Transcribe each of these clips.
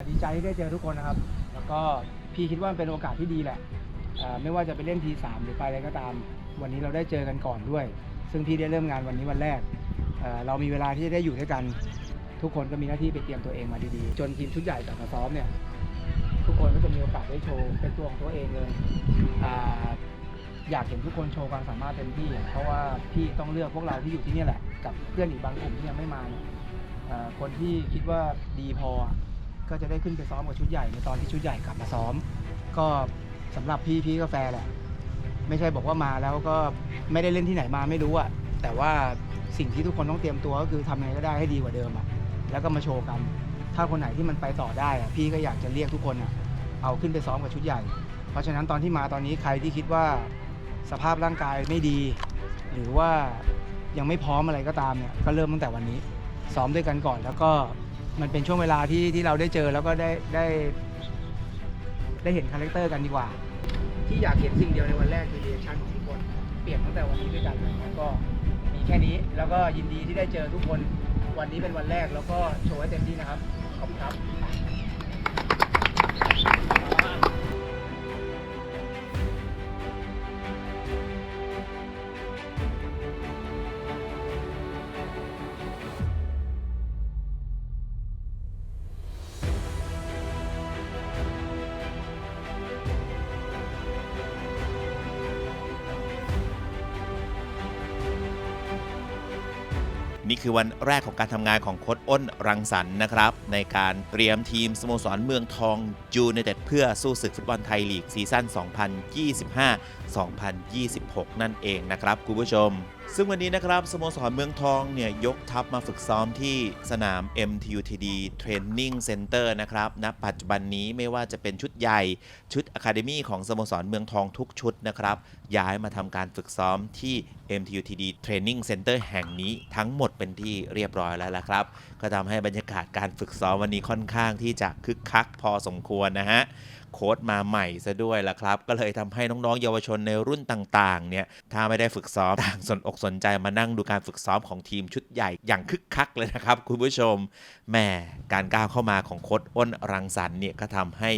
ดีใจที่ได้เจอทุกคนนะครับ แล้วก็พี่คิดว่ามันเป็นโอกาสที่ดีแหละเอ่อไม่ว่าจะไปเล่นทีสามหรือไปอะไรก็ตาม วันนี้เราได้เจอกันก่อนด้วย ซึ่งพี่ได้เริ่มงานวันนี้วันแรกเอ่อเรามีเวลาที่จะได้อยู่ด้วยกัน ทุกคนก็มีหน้าที่ไปเตรียมตัวเองมาดีๆ จนทีมชุดใหญ่กลับมาซ้อมเนี่ย ทุกคนก็จะมีโอกาสได้โชว์เป็นตัวของตัวเองเลยอ่าอยากเห็นทุกคนโชว์ความสามารถเต็มที่เพราะว่าพี่ต้องเลือกพวกเราที่อยู่ที่นี่แหละ กับเพื่อนอีกบางกลุ่มที่ยังไม่มาเนี่ยเอ่อคนที่คิดว่าดีพอ ก็จะได้ขึ้นไปซ้อมกับชุดใหญ่ในตอนที่ชุดใหญ่กลับมาซ้อม ก็สำหรับพี่พี่ก็แฟแหละ ไม่ใช่บอกว่ามาแล้วก็ไม่ได้เล่นที่ไหนมาไม่รู้อะแต่ว่าสิ่งที่ทุกคนต้องเตรียมตัวก็คือทำไงก็ได้ให้ดีกว่าเดิมอะแล้วก็มาโชว์กัน ถ้าคนไหนที่มันไปต่อได้อะพี่ก็อยากจะเรียกทุกคนอะเอาขึ้นไปซ้อมกับชุดใหญ่ เพราะฉะนั้นตอนที่มาตอนนี้ใครที่คิดว่าสภาพร่างกายไม่ดี หรือว่ายังไม่พร้อมอะไรก็ตามเนี่ยก็เริ่มตั้งแต่วันนี้ ซ้อมด้วยกันก่อนแล้วก็ มันเป็นช่วงเวลาที่ที่เราได้เจอแล้วก็ได้ได้ ได้เห็นคาแรคเตอร์กันดีกว่า ที่อยากเห็นสิ่งเดียวในวันแรกคือเรีแอคชั่นของทุกคน เปลี่ยนตั้งแต่วันนี้ด้วยกันแล้วก็มีแค่นี้แล้วก็ยินดีที่ได้เจอทุกคน วันนี้เป็นวันแรกแล้วก็โชว์ให้เต็มที่นะครับขอบคุณครับ นี่คือวันแรกของการทำงานของโค้ดอ้นรังสรรค์นะครับ ในการเตรียมทีมสโมสรเมืองทองยูไนเต็ดเพื่อสู้ศึกฟุตบอลไทยลีกซีซั่น 2025-2026 นั่นเองนะครับคุณผู้ชม ซึ่งวันนี้นะครับสโมสรเมืองทองเนี่ยยกทัพมาฝึกซ้อมที่สนาม MTUTD Training Center นะครับณปัจจุบันนี้ไม่ว่าจะเป็นชุดใหญ่ชุดอะคาเดมี่ของสโมสรเมืองทองทุกชุดนะครับ ย้ายมาทำการฝึกซ้อมที่ MTUTD Training Center แห่งนี้ทั้งหมดเป็นที่เรียบร้อยแล้วละครับ ก็ทำให้บรรยากาศการฝึกซ้อมวันนี้ค่อนข้างที่จะคึกคักพอสมควรนะฮะโค้ดมาใหม่ซะด้วยล่ะครับ ก็เลยทำให้น้องๆ เยาวชนในรุ่นต่างๆ เนี่ย ถ้าไม่ได้ฝึกซ้อมต่างสนอกสนใจมานั่งดูการฝึกซ้อมของทีมชุดใหญ่อย่างคึกคักเลยนะครับ คุณผู้ชม แม่การก้าวเข้ามาของโค้ดอ้นรังสรรค์เนี่ยก็ทำให้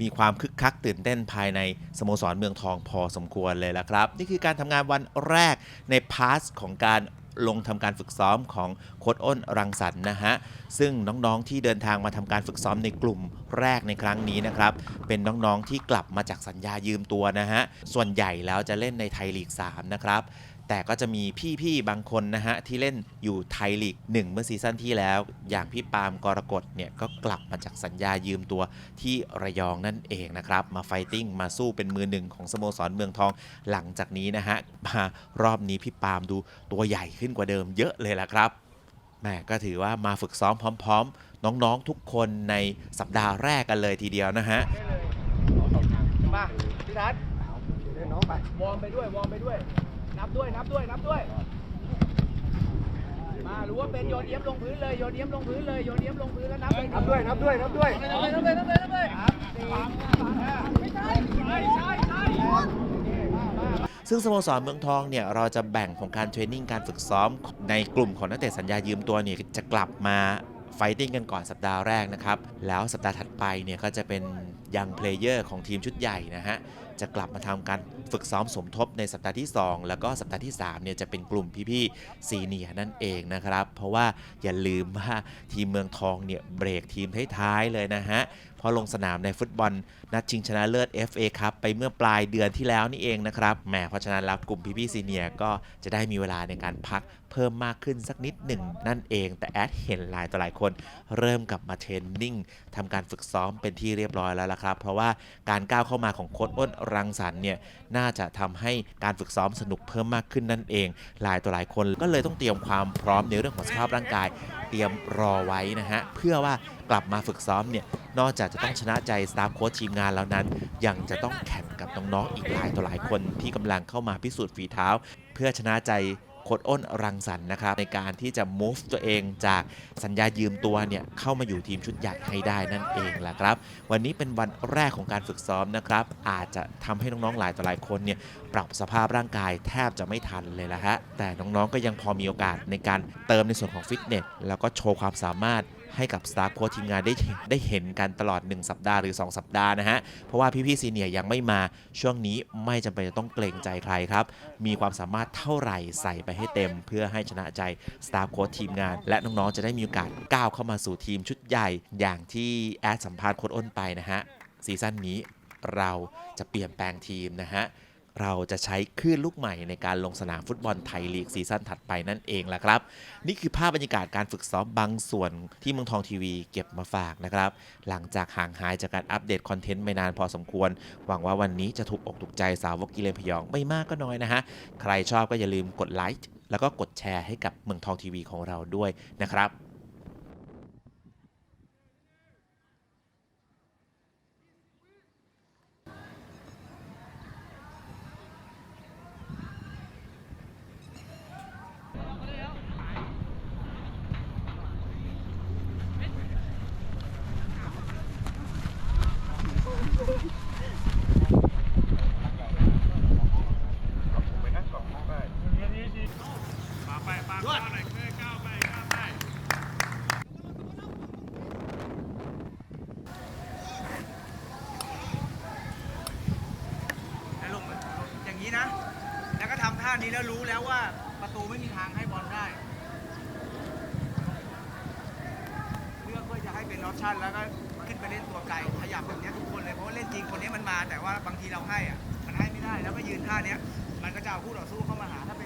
มีความคึกคักตื่นเต้นภายในสโมสรเมืองทองพอสมควรเลยละครับ นี่คือการทำงานวันแรกในพาร์ทของการ ลงทำการฝึกซ้อมของโค้ดอ้นรังสรรค์นะฮะซึ่งน้องๆที่เดินทางมาทำการฝึกซ้อมในกลุ่มแรกในครั้งนี้นะครับเป็นน้องๆที่กลับมาจากสัญญายืมตัวนะฮะส่วนใหญ่แล้วจะเล่นในไทยลีก 3 นะครับ แต่ก็จะมีพี่ๆบางคนนะฮะ ที่เล่นอยู่ไทยลีก1 เมื่อซีซั่นที่แล้ว อย่างพี่ปาล์มกรกฎเนี่ย ก็กลับมาจากสัญญายืมตัวที่ระยองนั่นเองนะครับ มาไฟติ้งมาสู้เป็นมือหนึ่งของสโมสรเมืองทองหลังจากนี้นะฮะ มารอบนี้พี่ปาล์มดูตัวใหญ่ขึ้นกว่าเดิมเยอะเลยละครับแม่ก็ถือว่ามาฝึกซ้อมพร้อม ๆ น้องๆทุกคนในสัปดาห์แรกกันเลยทีเดียวนะฮะมาพี่ทัศน์เดินน้องไปวอร์มไปด้วยวอร์มไปด้วย นับด้วยนับด้วยนับด้วย มารู้ว่าเป็นโยนเอี้ยมลงพื้นเลยโยนเอี้ยมลงพื้นเลยโยนเอี้ยมลงพื้นแล้วนับนับด้วยนับด้วยนับด้วยนับเลยนับเลยนับเลยนับเลยครับสี่ห้าไม่ใช่ไม่ใช่ใช่ซึ่งสโมสรเมืองทองเนี่ยเราจะแบ่งของการเทรนนิ่งการฝึกซ้อมในกลุ่มของนักเตะสัญญายืมตัวเนี่ยจะกลับมาไฟติ้งกันก่อนสัปดาห์แรกนะครับ แล้วสัปดาห์ถัดไปเนี่ยก็จะเป็นยังเพลเยอร์ของทีมชุดใหญ่นะฮะ จะกลับมาทำการ ฝึกซ้อมสมทบในสัปดาห์ที่ 2 แล้วก็สัปดาห์ที่3เนี่ยจะเป็นกลุ่มพี่ๆซีเนียนั่นเองนะครับ เพราะว่าอย่าลืมว่าทีมเมืองทองเนี่ยเบรกทีมท้ายๆเลยนะฮะเพราะลงสนามในฟุตบอลนัดชิงชนะเลิศ FA ครับไปเมื่อปลายเดือนที่แล้วนี่เองนะครับแหมเพราะฉะนั้นแล้วกลุ่มพี่ๆซีเนียก็จะได้มีเวลาในการพักเพิ่มมากขึ้นสักนิดหนึ่งนั่นเอง แต่แอดเห็นหลายต่อหลายคน เริ่มกลับมาเทรนนิ่งทำการฝึกซ้อมเป็นที่เรียบร้อยแล้วละครับ เพราะว่าการก้าวเข้ามาของโค้ดอ้นรังสรรค์เนี่ยน่าจะทำให้การฝึกซ้อมสนุกเพิ่มมากขึ้นนั่นเอง หลายต่อหลายคนก็เลยต้องเตรียมความพร้อมในเรื่องของสภาพร่างกาย เตรียมรอไว้นะฮะเพื่อว่ากลับมาฝึกซ้อมเนี่ยนอกจากจะต้องชนะใจสตาฟโค้ชทีมงานแล้วนั้น ยังจะต้องแข่งกับน้องๆอีกหลายต่อหลายคนที่กำลังเข้ามาพิสูจน์ฝีเท้า เพื่อชนะใจ โค้ดอ้นรังสรรค์นะครับในการที่จะ move ตัวเองจากสัญญายืมตัวเนี่ยเข้ามาอยู่ทีมชุดใหญ่ให้ได้นั่นเองแหละครับ วันนี้เป็นวันแรกของการฝึกซ้อมนะครับ อาจจะทำให้น้องๆหลายต่อหลายคนเนี่ยปรับสภาพร่างกายแทบจะไม่ทันเลยละฮะแต่น้องๆก็ยังพอมีโอกาสในการเติมในส่วนของฟิตเนสแล้วก็โชว์ความสามารถ ให้กับสตาฟโค้ชทีมงานได้ได้เห็นกันตลอด 1 สัปดาห์หรือ 2 สัปดาห์นะฮะ เพราะว่าพี่ๆซีเนียร์ยังไม่มาช่วงนี้ไม่จำเป็นจะต้องเกรงใจใครครับ มีความสามารถเท่าไหร่ใส่ไปให้เต็ม เพื่อให้ชนะใจสตาฟโค้ชทีมงาน และน้องๆจะได้มีโอกาสก้าวเข้ามาสู่ทีมชุดใหญ่อย่างที่แอดสัมภาษณ์โค้ชอ้นไปนะฮะซีซั่นนี้เราจะเปลี่ยนแปลงทีมนะฮะ เราจะใช้คลื่นลูกใหม่ในการลงสนามฟุตบอลไทยลีกซีซั่นถัดไปนั่นเองแหละครับ นี่คือภาพบรรยากาศการฝึกซ้อมบางส่วนที่เมืองทองทีวีเก็บมาฝากนะครับ หลังจากห่างหายจากการอัปเดตคอนเทนต์ไม่นานพอสมควร หวังว่าวันนี้จะถูกอกถูกใจสาวกกิเลนพยองไม่มากก็น้อยนะฮะ ใครชอบก็อย่าลืมกดไลค์แล้วก็กดแชร์ให้กับเมืองทองทีวีของเราด้วยนะครับ แล้วลงอย่างนี้นะ แล้วก็ ท่านี้แล้วรู้แล้วว่าประตูไม่มีทางให้บอลได้ เลือกเพื่อจะให้เป็นออปชั่นแล้วก็ขึ้นไปเล่นตัวไกลขยับแบบนี้ทุกคนเลยเพราะว่าเล่นจริงคนนี้มันมา แต่ว่าบางทีเราให้อะมันให้ไม่ได้แล้วก็ยืนท่าเนี้ยมันก็จะเอาคู่ต่อสู้เข้ามาหาถ้าเป็น